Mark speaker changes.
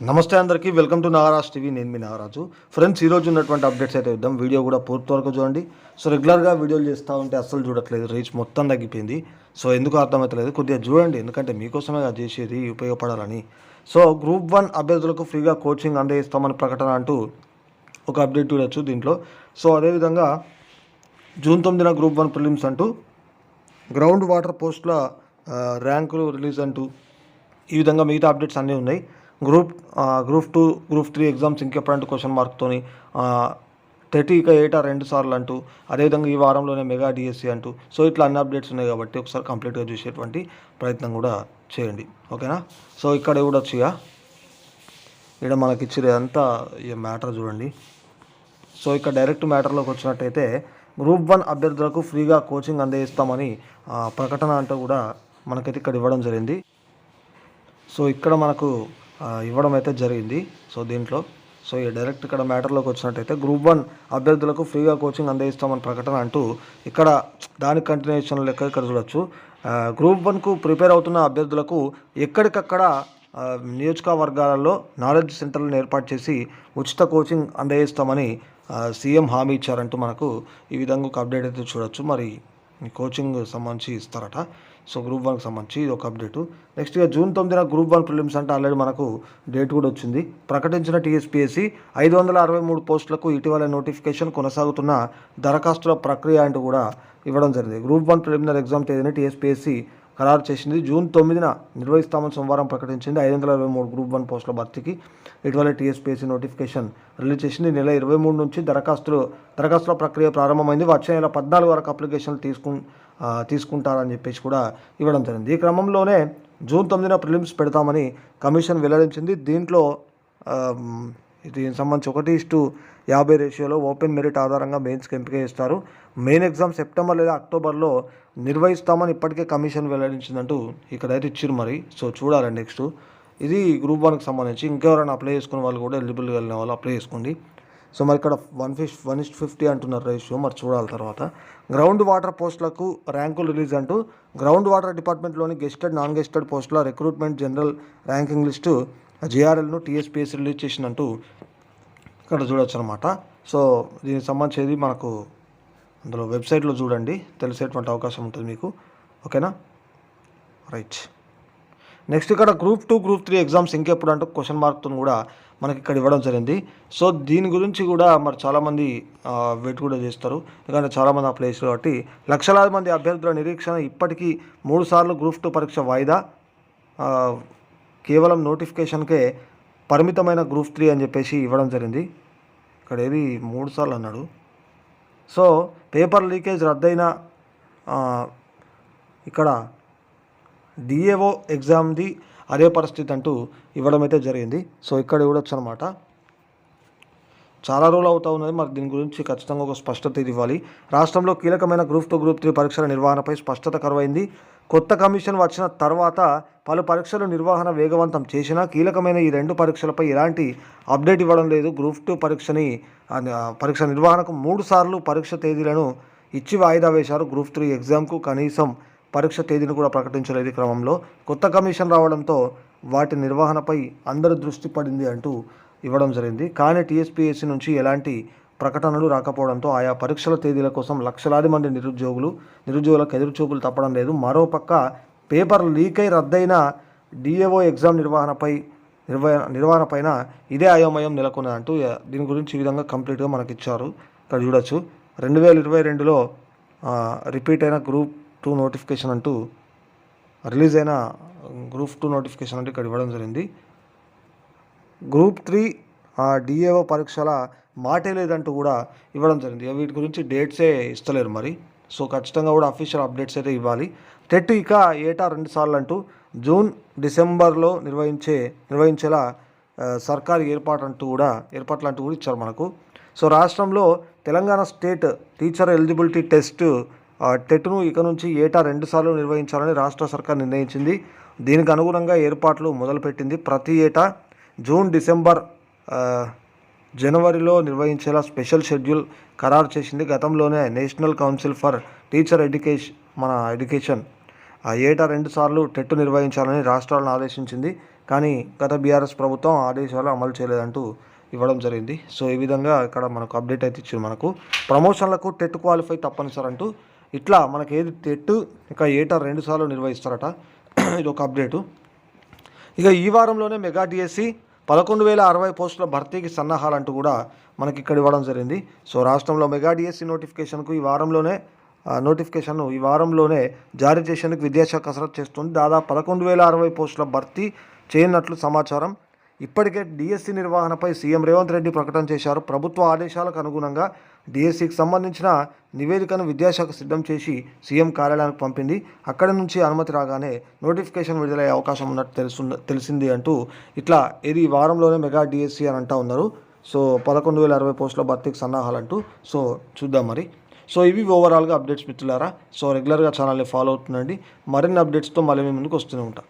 Speaker 1: నమస్తే అందరికీ welcome to Nagaraj TV. నేను మీ నాగరాజు. ఫ్రెండ్స్ ఈరోజు ఉన్నటువంటి అప్డేట్స్ అయితే ఇద్దాం. వీడియో కూడా పూర్తి వరకు చూడండి. సో రెగ్యులర్గా వీడియోలు చేస్తూ ఉంటే అస్సలు చూడట్లేదు. రీచ్ మొత్తం తగ్గిపోయింది. సో ఎందుకు అర్థమవుతలేదు కొద్దిగా చూడండి. ఎందుకంటే మీకోసమే అది చేసేది ఉపయోగపడాలని. సో గ్రూప్ వన్ అభ్యర్థులకు ఫ్రీగా కోచింగ్ అందజేస్తామని ప్రకటన అంటూ ఒక అప్డేట్ చూడొచ్చు దీంట్లో. సో అదేవిధంగా జూన్ తొమ్మిదిన గ్రూప్ వన్ ప్రిలిమ్స్ అంటూ గ్రౌండ్ వాటర్ పోస్టుల ర్యాంకులు రిలీజ్ అంటూ ఈ విధంగా మిగతా అప్డేట్స్ అన్నీ ఉన్నాయి. Group group two group three exams ఇంకెప్పుడంటూ question మార్క్తోని టెటీ ఇక ఏటా రెండు సార్లు అంటూ అదేవిధంగా ఈ వారంలోనే మెగా డిఎస్సి అంటూ సో ఇట్లా అన్ని అప్డేట్స్ ఉన్నాయి కాబట్టి ఒకసారి కంప్లీట్గా చూసేటువంటి ప్రయత్నం కూడా చేయండి. ఓకేనా? సో ఇక్కడ కూడా వచ్చిగా ఇక్కడ మనకి ఇచ్చేది అంతా ఈ మ్యాటర్ చూడండి. సో ఇక్కడ డైరెక్ట్ మ్యాటర్లోకి వచ్చినట్టయితే గ్రూప్ వన్ అభ్యర్థులకు ఫ్రీగా కోచింగ్ అందజేస్తామని ప్రకటన అంటూ కూడా మనకైతే ఇక్కడ ఇవ్వడం జరిగింది. సో ఇక్కడ మనకు ఇవ్వడం అయితే జరిగింది. సో దీంట్లో సో ఈ డైరెక్ట్ ఇక్కడ మ్యాటర్లోకి వచ్చినట్టయితే గ్రూప్ వన్ అభ్యర్థులకు ఫ్రీగా కోచింగ్ అందజేస్తామని ప్రకటన అంటూ ఇక్కడ దాని కంటిన్యూషన్ లెక్క ఇక్కడ చూడొచ్చు. గ్రూప్ వన్కు ప్రిపేర్ అవుతున్న అభ్యర్థులకు ఎక్కడికక్కడ నియోజకవర్గాలలో నాలెడ్జ్ సెంటర్లను ఏర్పాటు చేసి ఉచిత కోచింగ్ అందజేస్తామని సీఎం హామీ ఇచ్చారంటూ మనకు ఈ విధంగా ఒక అప్డేట్ అయితే చూడొచ్చు. మరి కోచింగ్ సంబంధించి ఇస్తారట. సో గ్రూప్ వన్కి సంబంధించి ఇది ఒక అప్డేటు. నెక్స్ట్ ఇక జూన్ తొమ్మిదిన గ్రూప్ వన్ ప్రిలిమ్స్ అంటే ఆల్రెడీ మనకు డేట్ కూడా వచ్చింది. ప్రకటించిన టీఎస్పీఎస్సీ ఐదు వందల అరవై మూడు పోస్టులకు ఇటీవల నోటిఫికేషన్ కొనసాగుతున్న దరఖాస్తుల ప్రక్రియ అంటూ కూడా ఇవ్వడం జరిగింది. గ్రూప్ వన్ ప్రిలిమినరీ ఎగ్జామ్ తేదీని టీఎస్పీఎస్సీ ఖరారు చేసింది. జూన్ తొమ్మిదిన నిర్వహిస్తామని సోమవారం ప్రకటించింది. ఐదు వందల ఇరవై మూడు గ్రూప్ వన్ పోస్టుల భర్తీకి ఇటీవల టీఎస్పీఎస్సీ నోటిఫికేషన్ రిలీజ్ చేసింది. నెల ఇరవై మూడు నుంచి దరఖాస్తులు దరఖాస్తుల ప్రక్రియ ప్రారంభమైంది. వచ్చే నెల పద్నాలుగు వరకు అప్లికేషన్లు తీసుకు తీసుకుంటారని చెప్పేసి కూడా ఇవ్వడం జరిగింది. ఈ క్రమంలోనే జూన్ తొమ్మిదిన ప్రిలిమ్స్ పెడతామని కమిషన్ వెల్లడించింది. దీంట్లో దీనికి సంబంధించి ఒకటి ఇస్టు యాభై రేషియోలో ఓపెన్ మెరిట్ ఆధారంగా మెయిన్స్కి ఎంపిక చేస్తారు. మెయిన్ ఎగ్జామ్ సెప్టెంబర్ లేదా అక్టోబర్లో నిర్వహిస్తామని ఇప్పటికే కమిషన్ వెల్లడించిందంటూ ఇక్కడైతే ఇచ్చారు మరి. సో చూడాలి నెక్స్ట్. ఇది గ్రూప్ వన్కి సంబంధించి ఇంకెవరైనా అప్లై చేసుకునే వాళ్ళు కూడా ఎలిజిబుల్గా వెళ్ళిన వాళ్ళు అప్లై చేసుకోండి. సో మరి ఇక్కడ వన్ ఫిఫ్ వన్ ఇస్ట్ ఫిఫ్టీ అంటున్నారు రేషియో మరి చూడాలి తర్వాత. గ్రౌండ్ వాటర్ పోస్టులకు ర్యాంకులు రిలీజ్ అంటూ గ్రౌండ్ వాటర్ డిపార్ట్మెంట్లోని గెస్టెడ్ నాన్ గెస్టెడ్ పోస్టుల రిక్రూట్మెంట్ జనరల్ ర్యాంకింగ్ లిస్టు జిఆర్ఎల్ను టీఎస్పీఎస్ రిలీజ్ చేసినట్టు ఇక్కడ చూడొచ్చు అనమాట సో దీనికి సంబంధించేది మనకు అందులో వెబ్సైట్లో చూడండి. తెలిసేటువంటి అవకాశం ఉంటుంది మీకు. ఓకేనా? రైట్ నెక్స్ట్ ఇక్కడ group two group three exams ఇంకెప్పుడు అంటూ క్వశ్చన్ మార్క్తో కూడా మనకి ఇక్కడ ఇవ్వడం జరిగింది. సో దీని గురించి కూడా మరి చాలామంది వెయిట్ కూడా చేస్తారు. ఎందుకంటే చాలామంది అప్లై చేస్తారు కాబట్టి లక్షలాది మంది అభ్యర్థుల నిరీక్షణ ఇప్పటికీ మూడు సార్లు గ్రూప్ టూ పరీక్ష వాయిదా. కేవలం నోటిఫికేషన్కే పరిమితమైన గ్రూప్ త్రీ అని చెప్పేసి ఇవ్వడం జరిగింది. ఇక్కడ ఏది మూడు సార్లు అన్నాడు. సో పేపర్ లీకేజ్ రద్దయిన ఇక్కడ డిఏఓ ఎగ్జామ్ది అదే పరిస్థితి అంటూ ఇవ్వడం అయితే జరిగింది. సో ఇక్కడ ఇవ్వడొచ్చు అనమాట చాలా రోజులు అవుతా ఉన్నది. మరి దీని గురించి ఖచ్చితంగా ఒక స్పష్టత ఇది ఇవ్వాలి. రాష్ట్రంలో కీలకమైన గ్రూప్ టూ గ్రూప్ త్రీ పరీక్షల నిర్వహణపై స్పష్టత కరువైంది. కొత్త కమిషన్ వచ్చిన తర్వాత పలు పరీక్షలు నిర్వహణ వేగవంతం చేసినా కీలకమైన ఈ రెండు పరీక్షలపై ఎలాంటి అప్డేట్ ఇవ్వడం లేదు. గ్రూప్ టూ పరీక్షని పరీక్ష నిర్వహణకు మూడు సార్లు పరీక్ష తేదీలను ఇచ్చి వాయిదా వేశారు. గ్రూప్ త్రీ ఎగ్జామ్కు కనీసం పరీక్ష తేదీని కూడా ప్రకటించలేదు ఈ క్రమంలో. కొత్త కమిషన్ రావడంతో వాటి నిర్వహణపై అందరి దృష్టి పడింది అంటూ ఇవ్వడం జరిగింది. కానీ టీఎస్పీఎస్సీ నుంచి ఎలాంటి ప్రకటనలు రాకపోవడంతో ఆయా పరీక్షల తేదీల కోసం లక్షలాది మంది నిరుద్యోగులు నిరుద్యోగులకు ఎదురుచూపులు తప్పడం లేదు. మరోపక్క పేపర్ లీక్ అయి రద్దయిన డిఏఓ ఎగ్జామ్ నిర్వహణపై నిర్వహణ నిర్వహణ పైన ఇదే అయోమయం నెలకొన్నదంటూ అంటూ దీని గురించి ఈ విధంగా కంప్లీట్గా మనకి ఇచ్చారు ఇక్కడ చూడొచ్చు. రెండు వేల ఇరవై రెండులో రిపీట్ అయిన గ్రూప్ టూ నోటిఫికేషన్ అంటూ రిలీజ్ అయిన గ్రూప్ టూ నోటిఫికేషన్ అంటూ ఇక్కడ ఇవ్వడం జరిగింది. గ్రూప్ త్రీ డిఏఓ పరీక్షల మాటే లేదంటూ కూడా ఇవ్వడం జరిగింది. వీటి గురించి డేట్సే ఇస్తలేరు మరి. సో ఖచ్చితంగా కూడా అఫీషియల్ అప్డేట్స్ అయితే ఇవ్వాలి. టెట్ ఇక ఏటా రెండు సార్లు అంటూ జూన్ డిసెంబర్లో నిర్వహించే నిర్వహించేలా సర్కార్ సర్కారు ఏర్పాటు అంటూ కూడా ఏర్పాట్లు అంటూ కూడా ఇచ్చారు మనకు. సో రాష్ట్రంలో Telangana state teacher eligibility test టెట్ను ఇక నుంచి ఏటా రెండు సార్లు నిర్వహించాలని రాష్ట్ర సర్కార్ నిర్ణయించింది. దీనికి అనుగుణంగా ఏర్పాట్లు మొదలుపెట్టింది. ప్రతి ఏటా జూన్ డిసెంబర్ జనవరిలో నిర్వహించేలా స్పెషల్ షెడ్యూల్ ఖరారు చేసింది. గతంలోనే National Council for Teacher Education మన ఎడ్యుకేషన్. ఆ ఏటా రెండు సార్లు టెట్ నిర్వహించాలని రాష్ట్రాలను ఆదేశించింది. కానీ గత బీఆర్ఎస్ ప్రభుత్వం ఆదేశాలు అమలు చేయలేదంటూ ఇవ్వడం జరిగింది. సో ఈ విధంగా ఇక్కడ మనకు అప్డేట్ అయితే ఇచ్చారు మనకు. ప్రమోషన్లకు టెట్ క్వాలిఫై తప్పనిసరి అంటూ ఇట్లా మనకి ఏది టెట్ ఇంకా ఏటా రెండు సార్లు నిర్వహిస్తారట. ఇది ఒక అప్డేటు. ఇక ఈ వారంలోనే మెగా డిఎస్సి పదకొండు వేల అరవై పోస్టుల భర్తీకి సన్నాహాలంటూ కూడా మనకి ఇక్కడ ఇవ్వడం జరిగింది. సో రాష్ట్రంలో మెగా డిఎస్సి నోటిఫికేషన్కు ఈ వారంలోనే నోటిఫికేషన్ను ఈ వారంలోనే జారీ చేసేందుకు విద్యాశాఖ కసరత్తు చేస్తుంది. దాదాపు పదకొండు వేల అరవై పోస్టుల భర్తీ చేయనట్లు సమాచారం. ఇప్పటికే డిఎస్సి నిర్వహణపై సీఎం రేవంత్ రెడ్డి ప్రకటన చేశారు. ప్రభుత్వ ఆదేశాలకు అనుగుణంగా డిఎస్సికి సంబంధించిన నివేదికను విద్యాశాఖ సిద్ధం చేసి సీఎం కార్యాలయానికి పంపింది. అక్కడి నుంచి అనుమతి రాగానే నోటిఫికేషన్ విడుదలయ్యే అవకాశం ఉన్నట్టు తెలుసు తెలిసింది అంటూ ఇట్లా ఇది వారంలోనే మెగా డిఎస్సి అని అంటా ఉన్నారు. సో పదకొండు వేల అరవై పోస్టుల భర్తీకి సన్నాహాలంటూ సో చూద్దాం మరి. సో ఇవి ఓవరాల్గా అప్డేట్స్ మిత్రులారా. సో రెగ్యులర్గా ఛానల్ని ఫాలో అవుతుండండి. మరిన్ని అప్డేట్స్తో మళ్ళీ మీ ముందుకు వస్తూనే ఉంటాం.